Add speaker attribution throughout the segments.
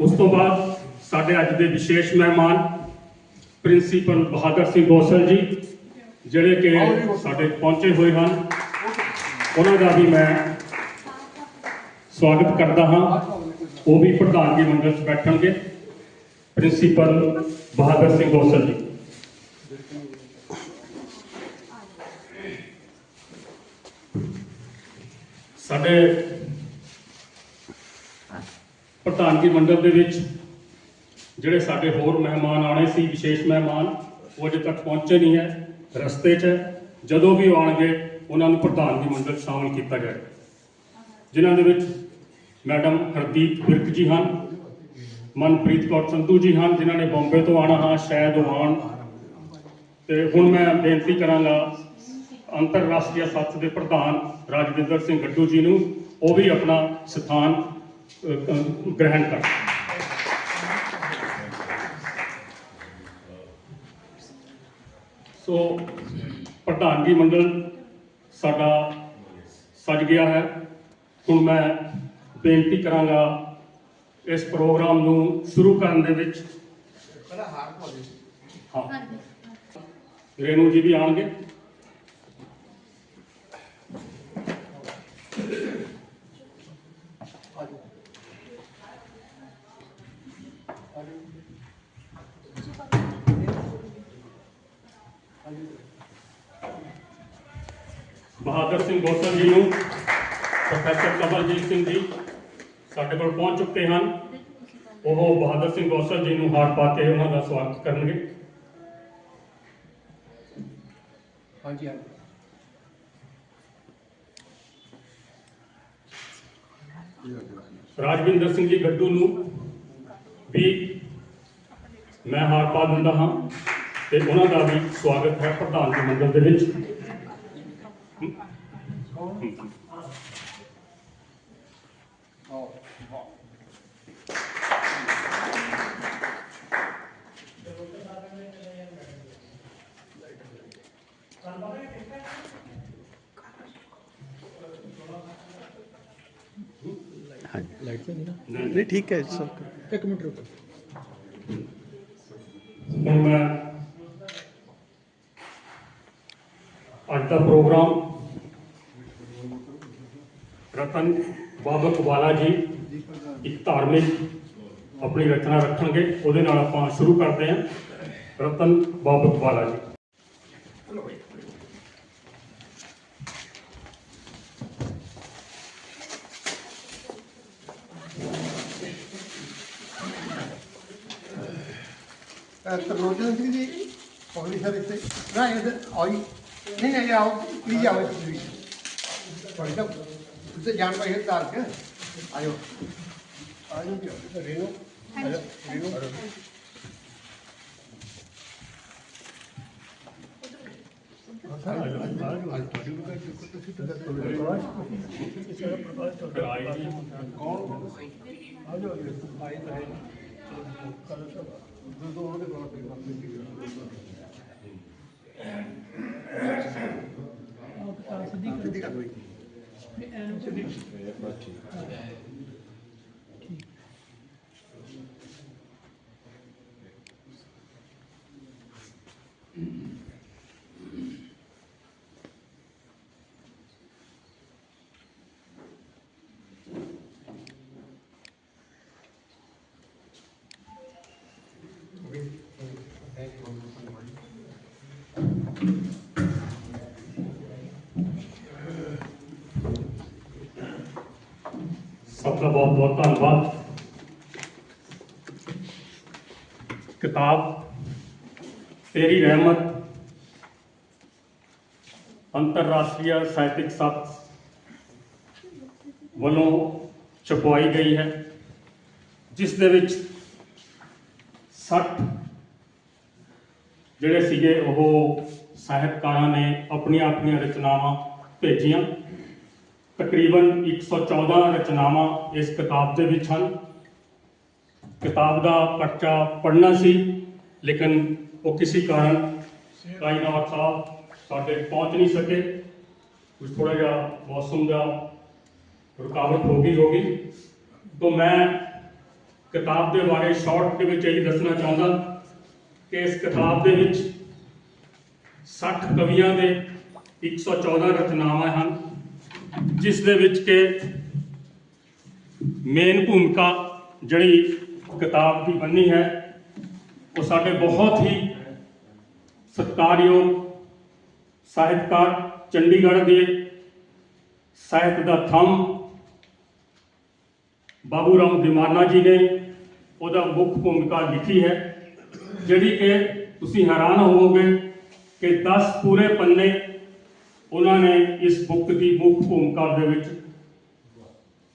Speaker 1: ਉਸ ਤੋਂ ਬਾਅਦ ਸਾਡੇ ਅੱਜ ਦੇ ਵਿਸ਼ੇਸ਼ ਮਹਿਮਾਨ ਪ੍ਰਿੰਸੀਪਲ ਬਹਾਦਰ ਸਿੰਘ ਗੋਸਲ ਜੀ ਜਿਹੜੇ ਕਿ ਸਾਡੇ ਪਹੁੰਚੇ ਹੋਏ ਹਨ। ਉਹਨਾਂ ਦਾ ਵੀ ਮੈਂ ਸਵਾਗਤ ਕਰਦਾ ਹਾਂ। ਉਹ ਵੀ ਪ੍ਰਧਾਨਗੀ ਮੰਡਲ 'ਚ ਬੈਠਣਗੇ। ਪ੍ਰਿੰਸੀਪਲ ਬਹਾਦਰ ਸਿੰਘ ਗੋਸਲ ਜੀ। ਸਾਡੇ ਪ੍ਰਧਾਨਗੀ ਮੰਡਲ ਦੇ ਵਿੱਚ ਜਿਹੜੇ ਸਾਡੇ ਹੋਰ ਮਹਿਮਾਨ ਆਣੇ ਸੀ, ਵਿਸ਼ੇਸ਼ ਮਹਿਮਾਨ, ਉਹ ਅਜੇ ਤੱਕ ਪਹੁੰਚੇ ਨਹੀਂ ਹੈ। ਰਸਤੇ 'ਚ ਜਦੋਂ ਵੀ ਆਉਣਗੇ, ਉਹਨਾਂ ਨੂੰ ਪ੍ਰਧਾਨਗੀ ਮੰਡਲ 'ਚ ਸ਼ਾਮਲ ਕੀਤਾ ਜਾਏਗਾ। ਜਿਨ੍ਹਾਂ ਦੇ ਵਿੱਚ ਮੈਡਮ ਹਰਦੀਪ ਵਿਰਕ ਜੀ ਹਨ, ਮਨਪ੍ਰੀਤ ਕੌਰ ਸੰਧੂ ਜੀ ਹਨ, ਜਿਨ੍ਹਾਂ ਨੇ ਬੰਬੇ ਤੋਂ ਆਣਾ ਹਾਂ ਸ਼ਾਇਦ ਉਹ ਆਉਣ। ਤੇ ਹੁਣ ਮੈਂ ਬੇਨਤੀ ਕਰਾਂਗਾ, ਅੰਤਰਰਾਸ਼ਟਰੀ ਸੱਥ ਦੇ ਪ੍ਰਧਾਨ ਰਾਜਵਿੰਦਰ ਸਿੰਘ ਗੱਡੂ ਜੀ ਨੂੰ, ਉਹ ਵੀ ਆਪਣਾ ਸਥਾਨ ਗ੍ਰਹਿਣ ਕਰਨ ਸੋ ਪ੍ਰਧਾਨਗੀ ਮੰਡਲ ਸਾਡਾ ਸਜ ਗਿਆ ਹੈ। ਹੁਣ ਮੈਂ ਬੇਨਤੀ ਕਰਾਂਗਾ ਇਸ ਪ੍ਰੋਗਰਾਮ ਨੂੰ ਸ਼ੁਰੂ ਕਰਨ ਦੇ ਵਿੱਚ। ਹਾਂ। ਰੇਨੂ ਜੀ ਵੀ ਆਉਣਗੇ। ਬਹਾਦਰ ਸਿੰਘ ਗੋਸਲ ਜੀ ਨੂੰ ਪ੍ਰੋਫੈਸਰ ਕਮਲਜੀਤ ਸਿੰਘ ਜੀ ਸਾਡੇ ਕੋਲ ਪਹੁੰਚ ਚੁੱਕੇ ਹਨ। ਉਹ ਬਹਾਦਰ ਸਿੰਘ ਗੋਸਲ ਜੀ ਨੂੰ ਹਾਰ ਪਾ ਕੇ ਉਹਨਾਂ ਦਾ ਸਵਾਗਤ ਕਰਨਗੇ।
Speaker 2: ਹਾਂਜੀ ਹਾਂਜੀ।
Speaker 1: ਰਾਜਵਿੰਦਰ ਸਿੰਘ ਜੀ ਗੱਡੂ ਨੂੰ ਵੀ ਮੈਂ ਹਾਰ ਪਾ ਦਿੰਦਾ ਹਾਂ ਤੇ ਉਹਨਾਂ ਦਾ ਵੀ ਸਵਾਗਤ ਹੈ ਪ੍ਰਧਾਨ ਜੀ ਮੰਡਲ ਦੇ ਵਿੱਚ।
Speaker 2: ਆਓ ਲਾਈਟ ਤੇ ਨਹੀਂ ਨਾ
Speaker 3: ਨਹੀਂ ਠੀਕ ਹੈ ਸਭ
Speaker 2: ਇੱਕ ਮਿੰਟ ਰੁਕੋ
Speaker 1: ਹੁਣ ਮੈਂ ਅੱਜ ਦਾ ਪ੍ਰੋਗਰਾਮ ਰਤਨ ਬਾਬਕ ਵਾਲਾ ਜੀ ਇੱਕ ਧਾਰਮਿਕ ਆਪਣੀ ਰਚਨਾ ਰੱਖਣਗੇ, ਉਹਦੇ ਨਾਲ ਆਪਾਂ ਸ਼ੁਰੂ ਕਰਦੇ ਹਾਂ। ਰਤਨ ਬਾਬਕ ਵਾਲਾ ਜੀ।
Speaker 2: ਤਰਲੋਚਨ ਸਿੰਘ ਜੀ ਪਬਲਿਕ ਇੱਥੇ ਨਾ ਇਧਰ ਆਈ ਨਹੀਂ ਨਹੀਂ ਆਓ, ਪਲੀਜ਼ ਆਓ ਇੱਥੇ। ਵੀ ਤੁਹਾਡੀ ਤਾਂ ਤੁਸੀਂ ਜਾਣ ਪਾਈ ਤਾਰ ਕੇ ਆਇਓ ਆਇਓ ਜੀ ਰੇਨੋ ਆਜੋ, ਰੇਨੋ ਸਿੱਧੀ ਕਰ ਦੋ ਜੀ
Speaker 1: ਸਭ ਦਾ ਬਹੁਤ ਬਹੁਤ ਧੰਨਵਾਦ। ਕਿਤਾਬ, ਤੇਰੀ ਰਹਿਮਤ, ਅੰਤਰਰਾਸ਼ਟਰੀ ਸਾਹਿਤਿਕ ਸੱਤ ਵੱਲੋਂ ਛਪਵਾਈ ਗਈ ਹੈ, ਜਿਸ ਦੇ ਵਿੱਚ 60 ਜਿਹੜੇ ਸੀਗੇ ਉਹ ਸਾਹਿਤਕਾਰਾਂ ਨੇ ਆਪਣੀਆਂ ਆਪਣੀਆਂ ਰਚਨਾਵਾਂ ਭੇਜੀਆਂ। ਤਕਰੀਬਨ 114 ਰਚਨਾਵਾਂ ਇਸ ਕਿਤਾਬ ਦੇ ਵਿੱਚ ਹਨ। ਕਿਤਾਬ ਦਾ ਪਰਚਾ ਪੜ੍ਹਨਾ ਸੀ, ਲੇਕਿਨ ਉਹ ਕਿਸੇ ਕਾਰਨ ਕਾਇਨਾਤ ਸਾਹਿਬ ਸਾਡੇ ਪਹੁੰਚ ਨਹੀਂ ਸਕੇ। ਕੁਝ ਥੋੜਾ ਜਿਹਾ ਮੌਸਮ ਦਾ ਰੁਕਾਵਟ ਹੋ ਗਈ ਹੋਗੀ तो ਮੈਂ ਕਿਤਾਬ ਦੇ ਬਾਰੇ ਸ਼ਾਰਟ ਦੇ ਵਿੱਚ ਇਹ ਦੱਸਣਾ ਚਾਹੁੰਦਾ ਕਿ ਇਸ ਕਿਤਾਬ ਦੇ ਵਿੱਚ 60 ਕਵੀਆਂ ਦੇ 114 ਰਚਨਾਵਾਂ ਹਨ। ਜਿਸ ਦੇ ਵਿੱਚ ਕਿ ਮੇਨ ਭੂਮਿਕਾ ਜਿਹੜੀ ਕਿਤਾਬ ਦੀ ਬੰਨੀ ਹੈ, ਉਹ ਸਾਡੇ ਬਹੁਤ ਹੀ ਸਤਿਕਾਰਯੋਗ ਸਾਹਿਤਕਾਰ ਚੰਡੀਗੜ੍ਹ ਦੇ ਸਾਹਿਤ ਦਾ ਥੰਮ ਬਾਬੂ ਰਾਮ ਦਿਮਾਨਾ ਜੀ ਨੇ ਉਹਦਾ ਮੁੱਖ ਭੂਮਿਕਾ ਲਿਖੀ ਹੈ, ਜਿਹੜੀ ਕਿ ਤੁਸੀਂ ਹੈਰਾਨ ਹੋਵੋਗੇ ਕਿ 10 ਪੂਰੇ ਪੰਨੇ ਉਹਨਾਂ ਨੇ ਇਸ ਬੁੱਕ ਦੀ ਮੁੱਖ ਭੂਮਿਕਾ ਦੇ ਵਿੱਚ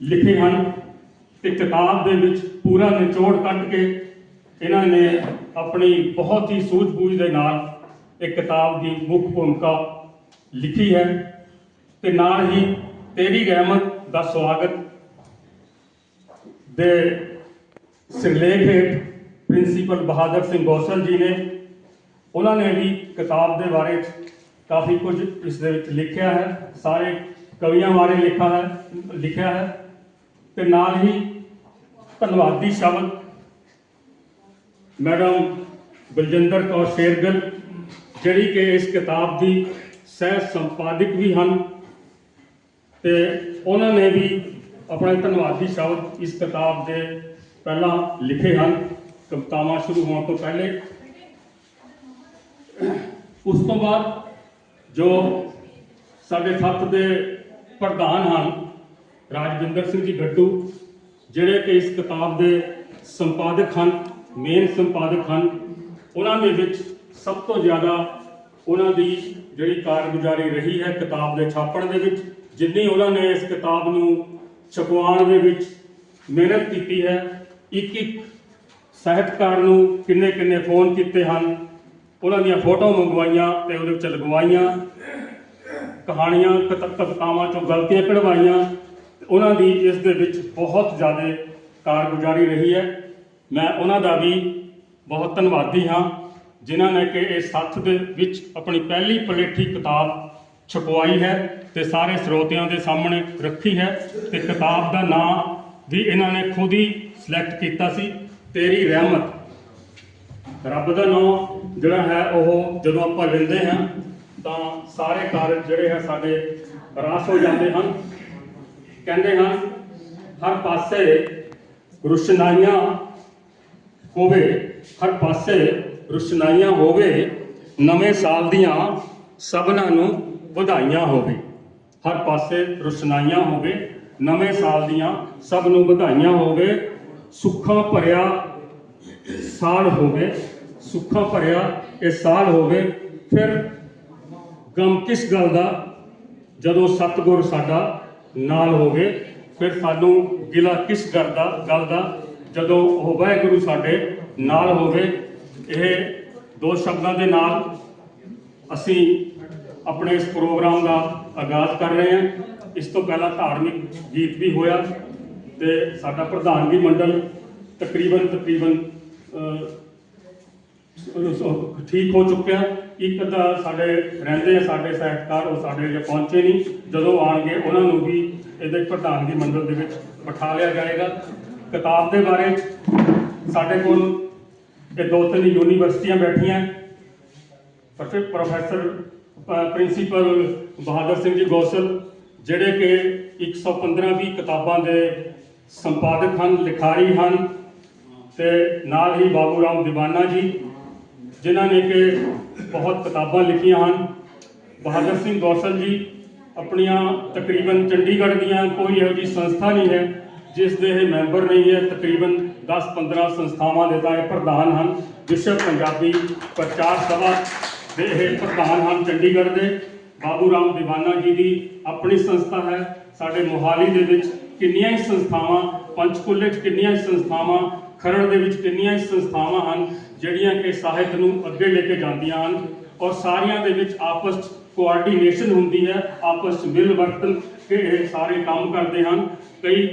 Speaker 1: ਲਿਖੇ ਹਨ ਤੇ ਕਿਤਾਬ ਦੇ ਵਿੱਚ ਪੂਰਾ ਨਿਚੋੜ ਕੱਢ ਕੇ ਇਹਨਾਂ ਨੇ ਆਪਣੀ ਬਹੁਤ ਹੀ ਸੂਝ-ਬੂਝ ਦੇ ਨਾਲ ਇਹ ਕਿਤਾਬ ਦੀ ਮੁੱਖ ਭੂਮਿਕਾ ਲਿਖੀ ਹੈ ਤੇ ਨਾਲ ਹੀ ਤੇਰੀ ਰਹਿਮਤ ਦਾ ਸਵਾਗਤ ਦੇ ਸਿਰਲੇਖ ਹੇਠ ਪ੍ਰਿੰਸੀਪਲ ਬਹਾਦਰ ਸਿੰਘ ਗੋਸਲ ਜੀ ਨੇ, ਉਹਨਾਂ ਨੇ ਵੀ ਕਿਤਾਬ ਦੇ ਬਾਰੇ 'ਚ ਕਾਫੀ ਕੁਝ ਇਸ ਦੇ ਵਿੱਚ ਲਿਖਿਆ ਹੈ, ਸਾਰੇ ਕਵੀਆਂ ਬਾਰੇ ਲਿਖਿਆ ਹੈ ਲਿਖਿਆ ਹੈ ਤੇ ਨਾਲ ਹੀ ਧੰਨਵਾਦੀ ਸ਼ਬਦ ਮੈਡਮ ਬਲਜਿੰਦਰ ਕੌਰ ਸ਼ੇਰਗਿੱਲ, ਜਿਹੜੀ ਕਿ ਇਸ ਕਿਤਾਬ ਦੀ ਸਹਿ ਸੰਪਾਦਕ ਵੀ ਹਨ ਤੇ ਉਹਨਾਂ ਨੇ ਵੀ ਆਪਣੇ ਧੰਨਵਾਦੀ ਸ਼ਬਦ ਇਸ ਕਿਤਾਬ ਦੇ ਪਹਿਲਾਂ ਲਿਖੇ ਹਨ, ਕਵਿਤਾਵਾਂ ਸ਼ੁਰੂ ਹੋਣ ਤੋਂ ਪਹਿਲੇ। ਉਸ ਤੋਂ ਬਾਅਦ ਜੋ ਸਾਡੇ ਸੱਤ ਦੇ ਪ੍ਰਧਾਨ ਹਨ, ਰਾਜਵਿੰਦਰ ਸਿੰਘ ਜੀ ਗੱਡੂ ਜਿਹੜੇ ਕਿ ਇਸ ਕਿਤਾਬ ਦੇ ਸੰਪਾਦਕ ਹਨ ਮੇਨ ਸੰਪਾਦਕ ਹਨ, ਉਹਨਾਂ ਦੇ ਵਿੱਚ ਸਭ ਤੋਂ ਜ਼ਿਆਦਾ ਉਹਨਾਂ ਦੀ ਜਿਹੜੀ ਕਾਰਗੁਜ਼ਾਰੀ ਰਹੀ ਹੈ ਕਿਤਾਬ ਦੇ ਛਾਪਣ ਦੇ ਵਿੱਚ, ਜਿੰਨੀ ਉਹਨਾਂ ਨੇ ਇਸ ਕਿਤਾਬ ਨੂੰ ਛਪਵਾਉਣ ਦੇ ਵਿੱਚ ਮਿਹਨਤ ਕੀਤੀ ਹੈ ਇੱਕ ਇੱਕ ਸਾਹਿਤਕਾਰ ਨੂੰ ਕਿੰਨੇ ਕਿੰਨੇ ਫੋਨ ਕੀਤੇ ਹਨ ਉਹਨਾਂ ਦੀਆਂ ਫੋਟੋ ਮੰਗਵਾਈਆਂ ਤੇ ਉਹਦੇ ਵਿੱਚ ਲਗਵਾਈਆਂ। ਕਹਾਣੀਆਂ, ਕਤ- ਕਵਿਤਾਵਾਂ ਚੋਂ ਗਲਤੀਆਂ ਕਢਵਾਈਆਂ। ਉਹਨਾਂ ਦੀ ਇਸ ਦੇ ਵਿੱਚ ਬਹੁਤ ਜ਼ਿਆਦਾ ਕਾਰਗੁਜ਼ਾਰੀ ਰਹੀ ਹੈ। ਮੈਂ ਉਹਨਾਂ ਦਾ ਵੀ ਬਹੁਤ ਧੰਨਵਾਦੀ ਹਾਂ, ਜਿਨ੍ਹਾਂ ਨੇ ਕਿ ਇਹ ਸੱਥ ਦੇ ਵਿੱਚ ਆਪਣੀ ਪਹਿਲੀ ਪਲੇਠੀ ਕਿਤਾਬ ਛਪਵਾਈ ਹੈ ਤੇ ਸਾਰੇ ਸਰੋਤਿਆਂ ਦੇ ਸਾਹਮਣੇ ਰੱਖੀ ਹੈ ਤੇ ਕਿਤਾਬ ਦਾ ਨਾਮ ਵੀ ਇਹਨਾਂ ਨੇ ਖੁਦ ਹੀ ਸਿਲੈਕਟ ਕੀਤਾ ਸੀ। ਤੇਰੀ ਰਹਿਮਤ। ਰੱਬ ਦਾ ਨਾਮ ਜਿਹੜਾ ਹੈ ਉਹ ਜਦੋਂ ਆਪਾਂ ਲੈਂਦੇ ਹਾਂ, ਤਾਂ ਸਾਰੇ ਕਾਰਜ ਜਿਹੜੇ ਹੈ ਸਾਡੇ ਰਾਸ ਹੋ ਜਾਂਦੇ ਹਨ। ਕਹਿੰਦੇ ਹਨ ਹਰ ਪਾਸੇ ਰੁਸ਼ਨਾਈਆਂ ਹੋਵੇ, ਹਰ ਪਾਸੇ ਰੁਸ਼ਨਾਈਆਂ ਹੋਵੇ, ਨਵੇਂ ਸਾਲ ਦੀਆਂ ਸਭਨਾਂ ਨੂੰ ਵਧਾਈਆਂ ਹੋਵੇ। ਹਰ ਪਾਸੇ ਰੁਸ਼ਨਾਈਆਂ ਹੋਵੇ, ਨਵੇਂ ਸਾਲ ਦੀਆਂ ਸਭ ਨੂੰ ਵਧਾਈਆਂ ਹੋਵੇ, ਸੁੱਖਾਂ ਭਰਿਆ ਸਾਲ ਹੋਵੇ। ਸੁੱਖਾ ਭਰਿਆ ਇਹ ਸਾਲ ਹੋਵੇ, ਫਿਰ ਗਮ ਕਿਸ ਗੱਲ ਦਾ? ਜਦੋਂ ਸਤਿਗੁਰ ਸਾਡਾ ਨਾਲ ਹੋਵੇ, ਫਿਰ ਸਾਨੂੰ ਗਿਲਾ ਕਿਸ ਗੱਲ ਦਾ ਗੱਲ ਦਾ? ਜਦੋਂ ਉਹ ਵਾਹਿਗੁਰੂ ਸਾਡੇ ਨਾਲ ਹੋਵੇ, ਇਹ ਦੋ ਸ਼ਬਦਾਂ ਦੇ ਨਾਲ ਅਸੀਂ ਆਪਣੇ ਇਸ ਪ੍ਰੋਗਰਾਮ ਦਾ ਆਗਾਜ਼ ਕਰ ਰਹੇ ਹਾਂ। ਇਸ ਤੋਂ ਪਹਿਲਾਂ ਧਾਰਮਿਕ ਗੀਤ ਵੀ ਹੋਇਆ ਤੇ ਸਾਡਾ ਪ੍ਰਧਾਨਗੀ ਮੰਡਲ ਤਕਰੀਬਨ ਤਕਰੀਬਨ ਠੀਕ ਹੋ ਚੁੱਕਿਆ। ਇੱਕ ਤਾਂ ਸਾਡੇ ਰਹਿੰਦੇ ਆ ਸਾਡੇ ਸਾਹਿਤਕਾਰ, ਉਹ ਸਾਡੇ ਜੇ ਪਹੁੰਚੇ ਨਹੀਂ। ਜਦੋਂ ਆਣਗੇ ਉਹਨਾਂ ਨੂੰ ਵੀ ਇਹਦੇ ਪ੍ਰਧਾਨਗੀ ਮੰਡਲ ਦੇ ਵਿੱਚ ਬਿਠਾ ਲਿਆ ਜਾਏਗਾ। ਕਿਤਾਬ ਦੇ ਬਾਰੇ ਸਾਡੇ ਕੋਲ ਇਹ ਦੋ ਤਿੰਨ ਯੂਨੀਵਰਸਿਟੀਆਂ ਬੈਠੀਆਂ। Professor- professor principal Bahadar Singh ji Gosal, ਜਿਹੜੇ ਕਿ 115 ਵੀ ਕਿਤਾਬਾਂ ਦੇ ਸੰਪਾਦਕ ਹਨ, ਲਿਖਾਰੀ ਹਨ। ਤੇ ਨਾਲ ਹੀ ਬਾਬੂ ਰਾਮ ਦੀਵਾਨਾ ਜੀ ਜਿਨ੍ਹਾਂ ਨੇ ਕਿ ਬਹੁਤ ਕਿਤਾਬਾਂ ਲਿਖੀਆਂ ਹਨ। ਬਹਾਦਰ ਸਿੰਘ ਗੌਸਲ ਜੀ ਆਪਣੀਆਂ ਤਕਰੀਬਨ ਚੰਡੀਗੜ੍ਹ ਦੀਆਂ ਕੋਈ ਇਹੋ ਜਿਹੀ ਸੰਸਥਾ ਨਹੀਂ ਹੈ, ਜਿਸ ਦੇ ਇਹ ਮੈਂਬਰ ਨਹੀਂ ਹੈ। ਤਕਰੀਬਨ 10-15 ਸੰਸਥਾਵਾਂ ਦੇ ਤਾਂ ਇਹ ਪ੍ਰਧਾਨ ਹਨ। ਵਿਸ਼ਵ ਪੰਜਾਬੀ ਪ੍ਰਚਾਰ ਸਭਾ ਦੇ ਇਹ ਪ੍ਰਧਾਨ ਹਨ ਚੰਡੀਗੜ੍ਹ ਦੇ। ਬਾਬੂ ਰਾਮ ਦੀਵਾਨਾ ਜੀ ਦੀ ਆਪਣੀ ਸੰਸਥਾ ਹੈ। ਸਾਡੇ ਮੋਹਾਲੀ ਦੇ ਵਿੱਚ ਕਿੰਨੀਆਂ ਹੀ ਸੰਸਥਾਵਾਂ ਪੰਚਕੂਲੇ 'ਚ ਕਿੰਨੀਆਂ ਹੀ ਸੰਸਥਾਵਾਂ, ਖਰੜ ਦੇ ਵਿੱਚ ਕਿੰਨੀਆਂ ਹੀ ਸੰਸਥਾਵਾਂ ਹਨ, ਜਿਹੜੀਆਂ ਕਿ ਸਾਹਿਤ ਨੂੰ ਅੱਗੇ ਲੈ ਕੇ ਜਾਂਦੀਆਂ ਹਨ ਔਰ ਸਾਰੀਆਂ ਦੇ ਵਿੱਚ ਆਪਸ 'ਚ ਕੋਆਰਡੀਨੇਸ਼ਨ ਹੁੰਦੀ ਹੈ, ਆਪਸ 'ਚ ਮਿਲ ਵਰਤਨ ਕੇ ਇਹ ਸਾਰੇ ਕੰਮ ਕਰਦੇ ਹਨ। ਕਈ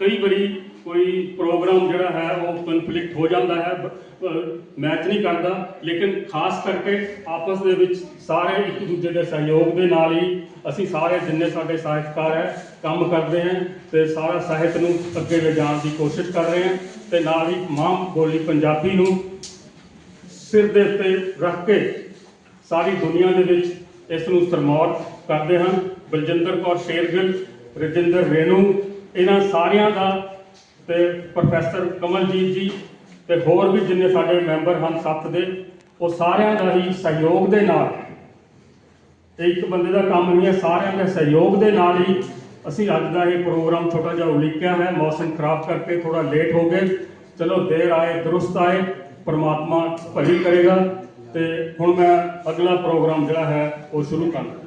Speaker 1: ਕਈ ਵਾਰੀ ਕੋਈ ਪ੍ਰੋਗਰਾਮ ਜਿਹੜਾ ਹੈ ਉਹ ਕਨਫਲਿਕਟ ਹੋ ਜਾਂਦਾ ਹੈ ਮੈਚ ਨਹੀਂ ਕਰਦਾ। ਲੇਕਿਨ ਖਾਸ ਕਰਕੇ ਆਪਸ ਦੇ ਵਿੱਚ ਸਾਰੇ ਇੱਕ ਦੂਜੇ ਦੇ ਸਹਿਯੋਗ ਦੇ ਨਾਲ ਹੀ ਅਸੀਂ ਸਾਰੇ ਜਿੰਨੇ ਸਾਡੇ ਸਾਹਿਤਕਾਰ ਹੈ, ਕੰਮ ਕਰਦੇ ਹਾਂ ਤੇ ਸਾਰਾ ਸਾਹਿਤ ਨੂੰ ਅੱਗੇ ਲਿਜਾਣ ਦੀ ਕੋਸ਼ਿਸ਼ ਕਰ ਰਹੇ ਹਾਂ ਤੇ ਨਾਲ ਹੀ ਮਾਂ ਬੋਲੀ ਪੰਜਾਬੀ ਨੂੰ ਸਿਰ ਦੇ ਉੱਤੇ ਰੱਖ ਕੇ ਸਾਰੀ ਦੁਨੀਆ ਦੇ ਵਿੱਚ ਇਸ ਨੂੰ ਸਰਮੌਰ ਕਰਦੇ ਹਨ। ਬਲਜਿੰਦਰ ਕੌਰ ਸ਼ੇਰਗਿੱਲ, ਰਜਿੰਦਰ ਰੇਣੂ, ਇਹਨਾਂ ਸਾਰਿਆਂ ਦਾ ਤੇ ਪ੍ਰੋਫੈਸਰ ਕਮਲਜੀਤ ਜੀ ਤੇ ਹੋਰ ਵੀ ਜਿੰਨੇ ਸਾਡੇ ਮੈਂਬਰ ਹਨ ਸੱਤ ਦੇ, ਉਹ ਸਾਰਿਆਂ ਦਾ ਹੀ ਸਹਿਯੋਗ ਦੇ ਨਾਲ ਇਹ ਇੱਕ ਬੰਦੇ ਦਾ ਕੰਮ ਨਹੀਂ ਹੈ, ਸਾਰਿਆਂ ਦੇ ਸਹਿਯੋਗ ਦੇ ਨਾਲ ਹੀ ਅਸੀਂ ਅੱਜ ਦਾ ਇਹ ਪ੍ਰੋਗਰਾਮ ਛੋਟਾ ਜਿਹਾ ਉਲੀਕਿਆ ਹੈ, ਮੌਸਮ ਖਰਾਬ ਕਰਕੇ ਥੋੜਾ ਲੇਟ ਹੋ ਗਏ। ਚਲੋ ਦੇਰ ਆਏ, ਦਰੁਸਤ ਆਏ, ਪਰਮਾਤਮਾ ਭਲੀ ਕਰੇਗਾ ਤੇ ਹੁਣ ਮੈਂ ਅਗਲਾ ਪ੍ਰੋਗਰਾਮ ਜਿਹੜਾ ਹੈ, ਉਹ ਸ਼ੁਰੂ ਕਰਨਾ